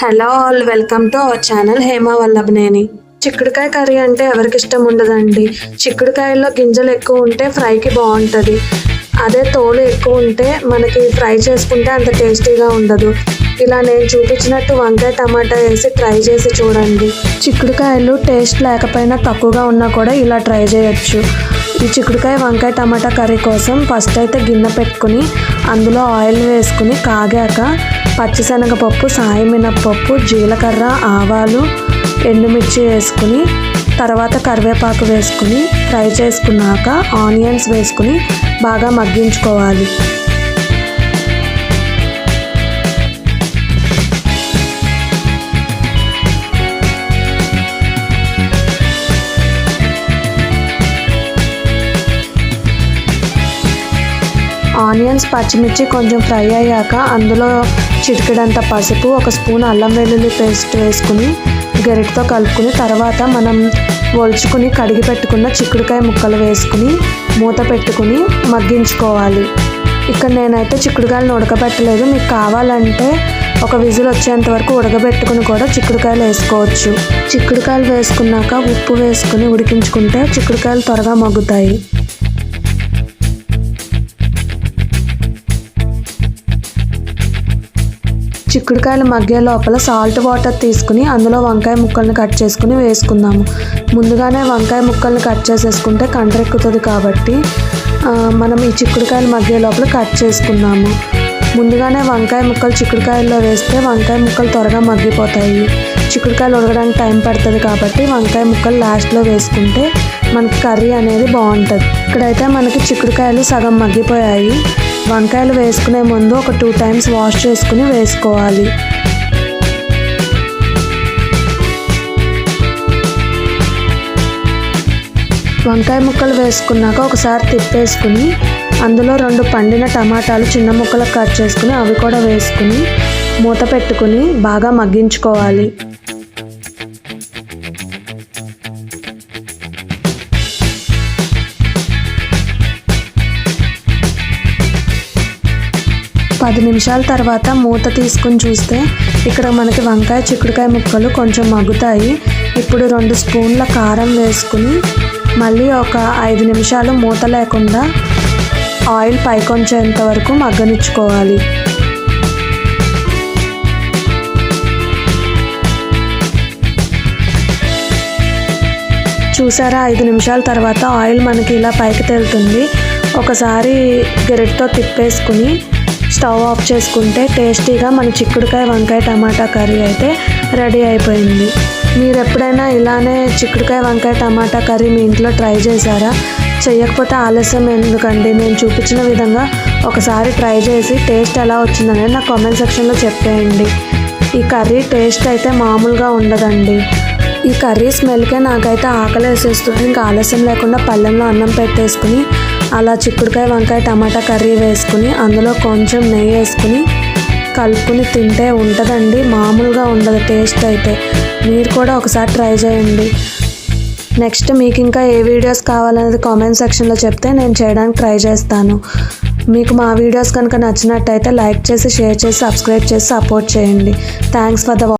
Hello all welcome to our channel Hema Vallabhaneni. చిక్కుడుకాయ curry అంటే ఎవరికి ఇష్టం ఉండదండి. చిక్కుడుకాయల్లో గింజలు ఎక్కువ ఉంటే ఫ్రైకి బాగుంటుంది. అదే తోలు ఎక్కువ ఉంటే మనకి ఫ్రై చేసుకుంటే అంత టేస్టీగా ఉండదు. ఇలా నేను చూపించినట్టు వంకాయ టమాటా వేసి ట్రై చేసి చూడండి. చిక్కుడుకాయలు టేస్ట్ లేకపోయినా తక్కువగా ఉన్నా కూడా ఇలా ట్రై చేయొచ్చు. ఈ చిక్కుడుకాయ వంకాయ టమాటా కర్రీ కోసం ఫస్ట్ అయితే గిన్నె పెట్టుకుని అందులో ఆయిల్ వేసుకుని కాగాక పచ్చిశనగపప్పు సాయంమినప్పప్పు జీలకర్ర ఆవాలు ఎండుమిర్చి వేసుకుని తర్వాత కరివేపాకు వేసుకుని ఫ్రై చేసుకున్నాక ఆనియన్స్ వేసుకుని బాగా మగ్గించుకోవాలి. ఆనియన్స్ పచ్చిమిర్చి కొంచెం ఫ్రై అయ్యాక అందులో చిటికెడంత పసుపు ఒక స్పూన్ అల్లం వెల్లుల్లి పేస్ట్ వేసుకుని గరిటతో కలుపుకుని తర్వాత మనం ఒలుచుకుని కడిగి పెట్టుకున్న చిక్కుడుకాయ ముక్కలు వేసుకుని మూత పెట్టుకుని మగ్గించుకోవాలి. ఇక్కడ నేనైతే చిక్కుడుకాయలను ఉడకబెట్టలేదు మీకు కావాలంటే ఒక విజిల్ వచ్చేంత వరకు ఉడకబెట్టుకుని కూడా చిక్కుడుకాయలు వేసుకోవచ్చు. చిక్కుడుకాయలు వేసుకున్నాక ఉప్పు వేసుకుని ఉడికించుకుంటే చిక్కుడుకాయలు త్వరగా మగ్గుతాయి. చిక్కుడుకాయలు మగ్గే లోపల సాల్ట్ వాటర్ తీసుకుని అందులో వంకాయ ముక్కల్ని కట్ చేసుకుని వేసుకుందాము. ముందుగానే వంకాయ ముక్కలను కట్ చేసేసుకుంటే కండ్రెక్కుతుంది కాబట్టి మనం ఈ చిక్కుడుకాయలు మగ్గే లోపల కట్ చేసుకున్నాము ముందుగానే వంకాయ ముక్కలు చిక్కుడుకాయల్లో వేస్తే వంకాయ ముక్కలు త్వరగా మగ్గిపోతాయి. చిక్కుడుకాయలు ఉడకడానికి టైం పడుతుంది కాబట్టి వంకాయ ముక్కలు లాస్ట్లో వేసుకుంటే మనకి కర్రీ అనేది బాగుంటుంది. ఇక్కడైతే మనకి చిక్కుడుకాయలు సగం మగ్గిపోయాయి. వంకాయలు వేసుకునే ముందు ఒక టూ టైమ్స్ వాష్ చేసుకుని వేసుకోవాలి. వంకాయ ముక్కలు వేసుకున్నాక ఒకసారి తిప్పేసుకుని అందులో రెండు పండిన టమాటాలు చిన్న ముక్కలకు కట్ చేసుకుని అవి కూడా వేసుకుని మూత పెట్టుకుని బాగా మగ్గించుకోవాలి. పది నిమిషాల తర్వాత మూత తీసుకుని చూస్తే ఇక్కడ మనకి వంకాయ చిక్కుడుకాయ ముక్కలు కొంచెం మగ్గుతాయి. ఇప్పుడు రెండు స్పూన్ల కారం వేసుకుని మళ్ళీ ఒక ఐదు నిమిషాలు మూత లేకుండా ఆయిల్ పైకొంచేంత వరకు మగ్గనిచ్చుకోవాలి. చూసారా? ఐదు నిమిషాల తర్వాత ఆయిల్ మనకి ఇలా పైకి తేలుతుంది. ఒకసారి గరిటతో తిప్పేసుకుని స్టవ్ ఆఫ్ చేసుకుంటే టేస్టీగా మన చిక్కుడుకాయ వంకాయ టమాటా కర్రీ అయితే రెడీ అయిపోయింది. మీరు ఎప్పుడైనా ఇలానే చిక్కుడుకాయ వంకాయ టమాటా కర్రీ మీ ఇంట్లో ట్రై చేశారా? చేయకపోతే ఆలస్యం ఎందుకండి? నేను చూపించిన విధంగా ఒకసారి ట్రై చేసి టేస్ట్ ఎలా వచ్చిందనేది నా కామెంట్ సెక్షన్లో చెప్పేయండి. ఈ కర్రీ టేస్ట్ అయితే మామూలుగా ఉండదండి. ఈ కర్రీ స్మెల్కే నాకైతే ఆకలి వేసేస్తుంది ఇంకా ఆలస్యం లేకుండా పళ్ళెంలో అన్నం పెట్టేసుకుని అలా చిక్కుడుకాయ వంకాయ టమాటా కర్రీ వేసుకుని అందులో కొంచెం నెయ్యి వేసుకుని కలుపుకుని తింటే ఉంటుందండి. మామూలుగా ఉండదు టేస్ట్ అయితే. మీరు కూడా ఒకసారి ట్రై చేయండి. నెక్స్ట్ మీకు ఇంకా ఏ వీడియోస్ కావాలనేది కామెంట్ సెక్షన్లో చెప్తే నేను చేయడానికి ట్రై చేస్తాను. మీకు మా వీడియోస్ కనుక నచ్చినట్టయితే లైక్ చేసి షేర్ చేసి సబ్స్క్రైబ్ చేసి సపోర్ట్ చేయండి. Thanks for the